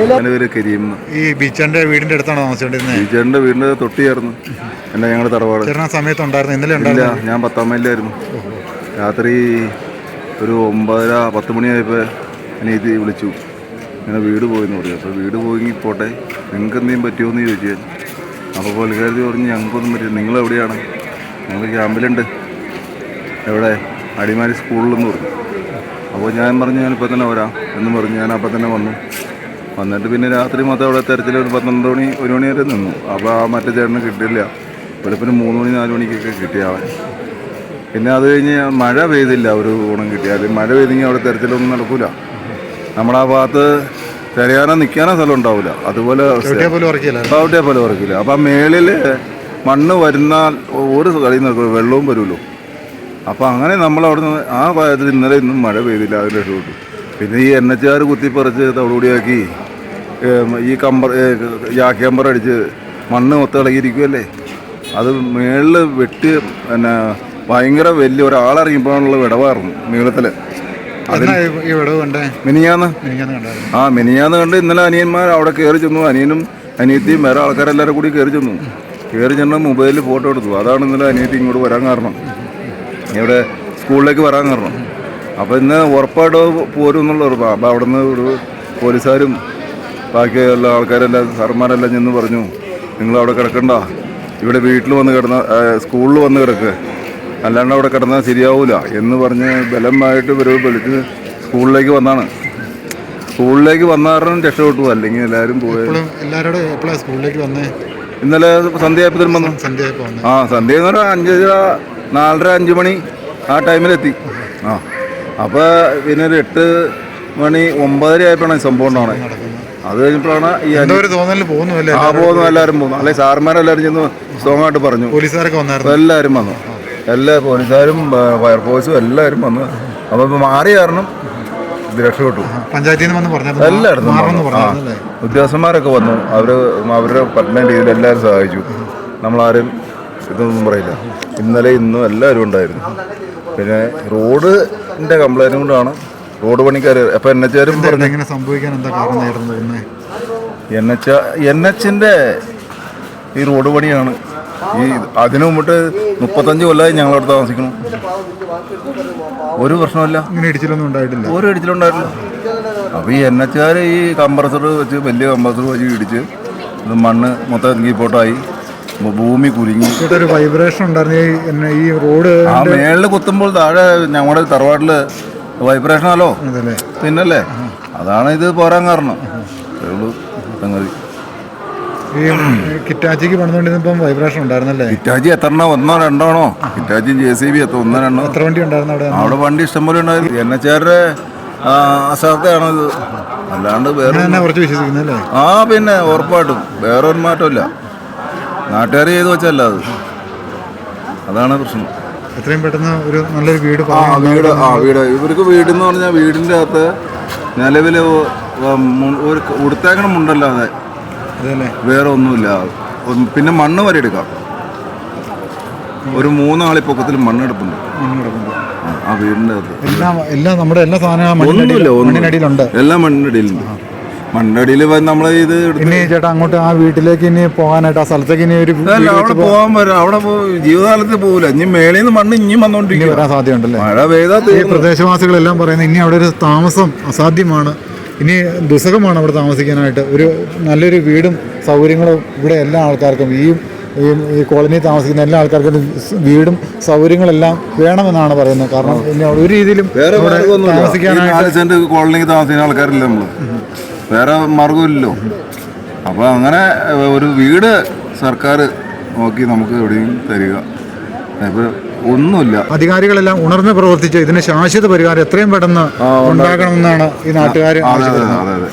എന്റെ പേര് കരീം. ഈ ബീച്ചന്റെ വീടിന്റെ അടുത്താണോ താമസിച്ചോണ്ടിരുന്നത് ഈ വീടിന്റെ വീടിന്റെ തൊട്ടിയായിരുന്നു. എന്റെ ഞങ്ങളുടെ തറവാട്. ചേട്ടൻ ആ സമയത്ത് ഉണ്ടായിരുന്നു ഇന്നലെ ഇല്ല ഉണ്ടായിരുന്നു. ഞാൻ പത്താം മൈലായിരുന്നു രാത്രി ഒരു ഒമ്പതര പത്ത് മണിയായപ്പോൾ ഇത് വിളിച്ചു. ഇങ്ങനെ വീട് പോയെന്ന് പറഞ്ഞു. അപ്പോൾ വീട് പോയി പോട്ടെ നിങ്ങൾക്ക് എന്തെങ്കിലും പറ്റുമോ എന്ന് ചോദിച്ചു. അപ്പോൾ പുള്ളിക്കാരി പറഞ്ഞു ഞങ്ങൾക്കൊന്നും പറ്റില്ല. നിങ്ങൾ എവിടെയാണ്? ഞങ്ങൾ ക്യാമ്പിലുണ്ട്. എവിടെ? അടിമാലി സ്കൂളിലെന്ന് പറഞ്ഞു. അപ്പോൾ ഞാൻ പറഞ്ഞു ഞാൻ ഇപ്പം തന്നെ വരാം. എന്ന് പറഞ്ഞു. ഞാൻ അപ്പം തന്നെ വന്നു. വന്നിട്ട് പിന്നെ രാത്രി മൊത്തം അവിടെ തെരച്ചിൽ ഒരു പന്ത്രണ്ട് മണി ഒരു മണി വരെ നിന്നു. അപ്പോൾ ആ മറ്റേ ചേട്ടന് കിട്ടില്ല വെളുപ്പിന് മൂന്ന് മണി നാല് മണിക്കൊക്കെ കിട്ടിയാവൻ പിന്നെ അത് കഴിഞ്ഞ് മഴ പെയ്തില്ല ഒരു ഗുണം കിട്ടിയാൽ. മഴ പെയ്തെങ്കിൽ അവിടെ തെരച്ചിലൊന്നും നടക്കൂല. നമ്മുടെ ആ ഭാഗത്ത് തിരയാനോ നിൽക്കാനോ സ്ഥലം ഉണ്ടാവില്ല. അതുപോലെ. ചവിട്ടിയാൽ പോലും ഉറക്കില്ല അപ്പം മേളിൽ മണ്ണ് വരുന്നാൽ ഒരു കളിയിൽ നിൽക്കും വെള്ളവും വരുമല്ലോ അപ്പോൾ അങ്ങനെ നമ്മൾ അവിടെ നിന്ന് ആ ഭാഗത്ത് ഇന്നലെ ഇന്നും മഴ പെയ്തില്ല അതിന്റെ ഷൂട്ട് പിന്നെ ഈ എൻ എച്ച് ആർ കുത്തിപ്പറിച്ച് തവിടുകൂടിയാക്കി ഏം, ഈ കമ്പർ യാക്കമ്പർ അടിച്ച് മണ്ണ് മൊത്തം ഇളകിയിരിക്കുമല്ലേ അത് മേളിൽ വെട്ടി പിന്നെ ഭയങ്കര വലിയ ഒരാളിറങ്ങിയപ്പോഴുള്ള വിടവായിരുന്നു നീളത്തിൽ കണ്ടേ? മിനിയാന്ന് ആ മിനിയാന്ന് കണ്ട് ഇന്നലെ അനിയന്മാർ അവിടെ കയറി ചെന്നു. അനിയനും അനിയത്തിയും വേറെ ആൾക്കാരെല്ലാവരും കൂടി കയറി ചെന്നു. കയറി ചെന്ന് മൊബൈലിൽ ഫോട്ടോ എടുത്തു. അതാണ് ഇന്നലെ അനിയത്തി ഇങ്ങോട്ട് വരാൻ കാരണം. ഇവിടെ സ്കൂളിലേക്ക് വരാൻ കാരണം. അപ്പോൾ ഇന്ന് ഉറപ്പായിട്ട് പോരും എന്നുള്ള ഉറപ്പാണ് അപ്പോൾ അവിടെ നിന്ന് ഒരു പോലീസുകാരും ബാക്കിയുള്ള ആൾക്കാരെല്ലാം സാറന്മാരെല്ലാം ചെന്ന് പറഞ്ഞു നിങ്ങൾ അവിടെ കിടക്കണ്ട. ഇവിടെ വീട്ടിൽ വന്ന് കിടന്ന സ്കൂളിൽ വന്ന് കിടക്കുക അല്ലാണ്ട് അവിടെ കിടന്നാൽ ശരിയാവൂല. എന്ന് പറഞ്ഞ് ബലമായിട്ട് ഇവർ വിളിച്ച് സ്കൂളിലേക്ക് വന്നാണ്. സ്കൂളിലേക്ക് വന്നാറും രക്ഷപ്പെട്ടു. അല്ലെങ്കിൽ എല്ലാവരും പോയി. ഇപ്പോഴും എല്ലാവരോടും സ്കൂളിലേക്ക് വന്നേ? ഇന്നലെ സന്ധ്യയായപ്പോഴും വന്നു. ആ സന്ധ്യ എന്ന് പറഞ്ഞാൽ അഞ്ചര നാലര അഞ്ച് മണി ആ ടൈമിലെത്തി. ആ അപ്പോൾ പിന്നെ ഒരു എട്ട് മണി ഒമ്പതര ആയപ്പോഴാണ് സംഭവം ഉണ്ടാവണേ. അത് കഴിഞ്ഞപ്പോഴാണ് ഈ ഒരു തോന്നലിൽ പോകുന്നുവല്ലേ ആ പോകുന്നു എല്ലാവരും പോകുന്നു. അല്ലെ സാർമാരെല്ലാവരും ചെന്ന് സ്ട്രോങ്ങായിട്ട് പറഞ്ഞു. പോലീസുകാരൊക്കെ വന്നായിരുന്നു. എല്ലാവരും വന്നു. എല്ലാ പോലീസുകാരും ഫയർഫോഴ്സും എല്ലാവരും വന്നു അപ്പോൾ ഇപ്പോൾ മാറിയ കാരണം ഇത് രക്ഷപ്പെട്ടു. പഞ്ചായത്തിൽ നിന്ന് വന്ന് പറഞ്ഞായിരുന്നു എല്ലായിടത്തും. ഉദ്യോഗസ്ഥന്മാരൊക്കെ വന്നു. അവർ അവരുടെ പറ്റുന്ന രീതിയിൽ എല്ലാവരും സഹായിച്ചു. നമ്മളാരും ഇതൊന്നും പറയില്ല. ഇന്നലെ ഇന്നും എല്ലാവരും ഉണ്ടായിരുന്നു. പിന്നെ റോഡിന്റെ കംപ്ലൈന്റും കൊണ്ടാണ് റോഡ് പണിക്കാർ അപ്പം എൻ എച്ച് ആരും എന്തായിരുന്നു സംഭവിക്കാൻ എന്താ കാരണം തോന്നുന്നത് എൻ എച്ച് എൻ എച്ചിന്റെ ഈ റോഡ് പണിയാണ്. ഈ അതിനു മുമ്പിട്ട് മുപ്പത്തഞ്ച് കൊല്ലമായി ഞങ്ങളവിടെ താമസിക്കണം ഒരു പ്രശ്നമില്ല ഇങ്ങനെ ഇടിച്ചിലൊന്നും ഉണ്ടായിട്ടില്ല. ഒരു ഇടിച്ചിലുണ്ടായിട്ടില്ല. അപ്പോൾ ഈ എൻ എച്ചുകാർ ഈ കമ്പ്രസർ വെച്ച് വലിയ കമ്പ്രസർ വെച്ച് ഇടിച്ച് ഇത് മണ്ണ് മൊത്തം കീപ്പോട്ടായി ഭൂമി കുരുങ്ങി. ഒരു വൈബ്രേഷൻ ഉണ്ടായിരുന്നു. ഈ ഈ റോഡ് ആ മേളിൽ കുത്തുമ്പോൾ താഴെ ഞങ്ങളുടെ തറവാട്ടിൽ വൈബ്രേഷനാലോ അതല്ലേ? പിന്നല്ലേ അതാണ് ഇത് പോരാൻ കാരണം. സംഗതി. ഈ കിറ്റാച്ചിക്ക് പണിതുകൊണ്ടിരുന്നപ്പം വൈബ്രേഷൻ ഉണ്ടായിരുന്നല്ലേ? കിറ്റാച്ചി എത്ര എണ്ണോ ഒന്നോ രണ്ടോ ആണോ ഹിറ്റാച്ചിയും ജെ സി ബി എത്ര ഒന്നോ രണ്ടോ? എത്ര വണ്ടി ഉണ്ടായിരുന്നു അവിടെ? അവിടെ വണ്ടി ഇഷ്ടംപോലെ ഉണ്ടായിരുന്നു. എൻ എച്ചുകാരുടെ അശ്രദ്ധയാണ് ഇത്. അല്ലാണ്ട് വേറെ കുറച്ച് വിശ്വസിക്കുന്നല്ലേ? ആ പിന്നെ ഉറപ്പായിട്ടും. വേറെ ഒരു മാറ്റമില്ല. നാട്ടുകാർ ചെയ്ത് വെച്ചല്ല അത്. അതാണ് പ്രശ്നം. എത്രയും പെട്ടെന്ന് ഒരു നല്ലൊരു വീട് ആ വീട് ആ വീട്. ഇവർക്ക് വീടെന്ന് പറഞ്ഞാൽ വീടിന്റെ അകത്ത് നിലവിൽ ഒരു ഉടുത്തേക്കണം മുണ്ടല്ലാതെ വേറെ ഒന്നുമില്ല. പിന്നെ മണ്ണ് വരെ എടുക്കാം ഒരു മൂന്നാളി പൊക്കത്തിൽ മണ്ണെടുപ്പുണ്ട്. ആ, വീടിന്റെ അകത്ത്. എല്ലാം എല്ലാം നമ്മുടെ എല്ലാ സാധനവും മണ്ണിനടിയിലുണ്ട്. എല്ലാം മണ്ണിനടിയിലുണ്ട്. മണ്ണിനടിയിൽ നമ്മൾ ഇത് ഇനി ചേട്ടാ അങ്ങോട്ട് ആ വീട്ടിലേക്ക് ഇനി പോകാനായിട്ട് ആ സ്ഥലത്തേക്ക് ഇനി ഒരു വീട് അവിടെ പോകാൻ വരാം അവിടെ പോ ജീവിതകാലത്ത് പോകില്ല ഇനി മേളിൽ നിന്ന് മണ്ണ് ഇനിയും ഇനി വന്നോണ്ടിരിക്കും വരാൻ സാധ്യതയുണ്ടല്ലേ? മഴ പെയ്താ ഈ പ്രദേശവാസികളെല്ലാം പറയുന്നത് ഇനി അവിടെ ഒരു താമസം അസാധ്യമാണ്. ഇനി ദുസ്സഹമാണ് അവിടെ താമസിക്കാനായിട്ട്. ഒരു നല്ലൊരു വീടും സൗകര്യങ്ങളും ഇവിടെ എല്ലാ ആൾക്കാർക്കും ഈ ഈ ഈ കോളനി താമസിക്കുന്ന എല്ലാ ആൾക്കാർക്കും വീടും സൗകര്യങ്ങളെല്ലാം വേണമെന്നാണ് പറയുന്നത്. കാരണം ഇനി ഒരു രീതിയിലും താമസിക്കാനായിട്ട് കോളനിക്ക് താമസിക്കുന്ന ആൾക്കാരില്ല നമ്മൾ. വേറെ മാർഗമില്ലല്ലോ അപ്പോൾ അങ്ങനെ ഒരു വീട് സർക്കാർ നോക്കി നമുക്ക് എവിടെയും തരിക. ഇപ്പോൾ ഒന്നുമില്ല. അധികാരികളെല്ലാം ഉണർന്ന് പ്രവർത്തിച്ച് ഇതിന് ശാശ്വത പരിഹാരം എത്രയും പെട്ടെന്ന് ഉണ്ടാക്കണമെന്നാണ് ഈ നാട്ടുകാർ അതെ അതെ അതെ.